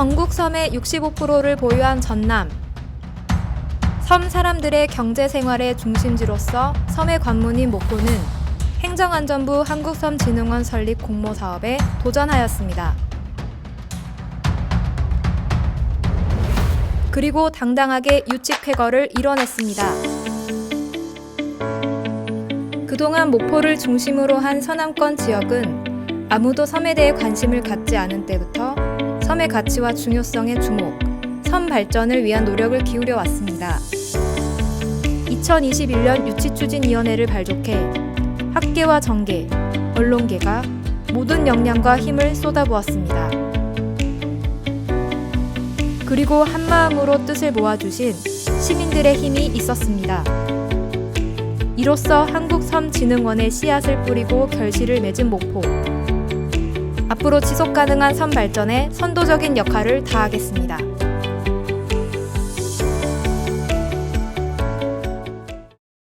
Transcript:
전국 섬의 65%를 보유한 전남. 섬 사람들의 경제 생활의 중심지로서 섬의 관문인 목포는 행정안전부 한국섬진흥원 설립 공모 사업에 도전하였습니다. 그리고 당당하게 유치 쾌거를 이뤄냈습니다. 그동안 목포를 중심으로 한 서남권 지역은 아무도 섬에 대해 관심을 갖지 않은 때부터 섬의 가치와 중요성에 주목, 섬 발전을 위한 노력을 기울여 왔습니다. 2021년 유치추진위원회를 발족해 학계와 정계, 언론계가 모든 역량과 힘을 쏟아부었습니다. 그리고 한마음으로 뜻을 모아주신 시민들의 힘이 있었습니다. 이로써 한국섬진흥원의 씨앗을 뿌리고 결실을 맺은 목포. 앞으로 지속 가능한 섬 발전에 선도적인 역할을 다하겠습니다.